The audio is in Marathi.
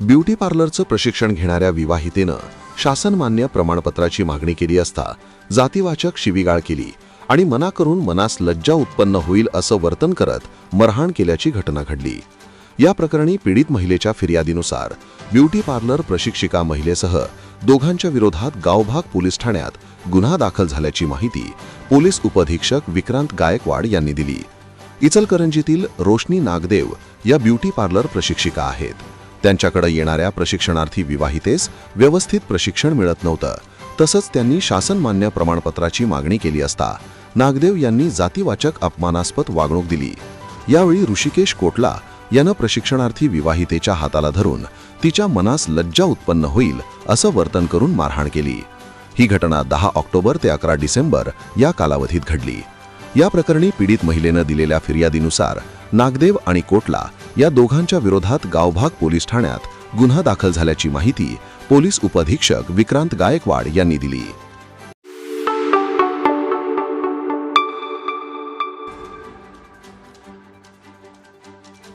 ब्युटी पार्लरचं प्रशिक्षण घेणाऱ्या विवाहितेनं शासनमान्य प्रमाणपत्राची मागणी केली असता जातीवाचक शिवीगाळ केली आणि मना करून मनास लज्जा उत्पन्न होईल असं वर्तन करत मरहाण केल्याची घटना घडली. या प्रकरणी पीडित महिलेच्या फिर्यादीनुसार ब्युटी पार्लर प्रशिक्षिका महिलेसह दोघांच्या विरोधात गावभाग पोलीस ठाण्यात गुन्हा दाखल झाल्याची माहिती पोलीस उपअधीक्षक विक्रांत गायकवाड यांनी दिली. इचलकरंजीतील रोशनी नागदेव या ब्युटी पार्लर प्रशिक्षिका आहेत. त्यांच्याकडे येणाऱ्या प्रशिक्षणार्थी विवाहितेस व्यवस्थित प्रशिक्षण मिळत नव्हतं. तसंच त्यांनी शासनमान्य प्रमाणपत्राची मागणी केली असता नागदेव यांनी जातीवाचक अपमानास्पद वागणूक दिली. यावेळी ऋषिकेश कोटला यानं प्रशिक्षणार्थी विवाहितेच्या हाताला धरून तिच्या मनास लज्जा उत्पन्न होईल असं वर्तन करून मारहाण केली. ही घटना दहा ऑक्टोबर ते अकरा डिसेंबर या कालावधीत घडली. या प्रकरणी पीडित महिलेनं दिलेल्या फिर्यादीनुसार नागदेव आणि कोटला या दोघांच्या विरोधात गावभाग पोलीस ठाण्यात गुन्हा दाखल झाल्याची माहिती पोलीस उपअधीक्षक विक्रांत गायकवाड यांनी दिली.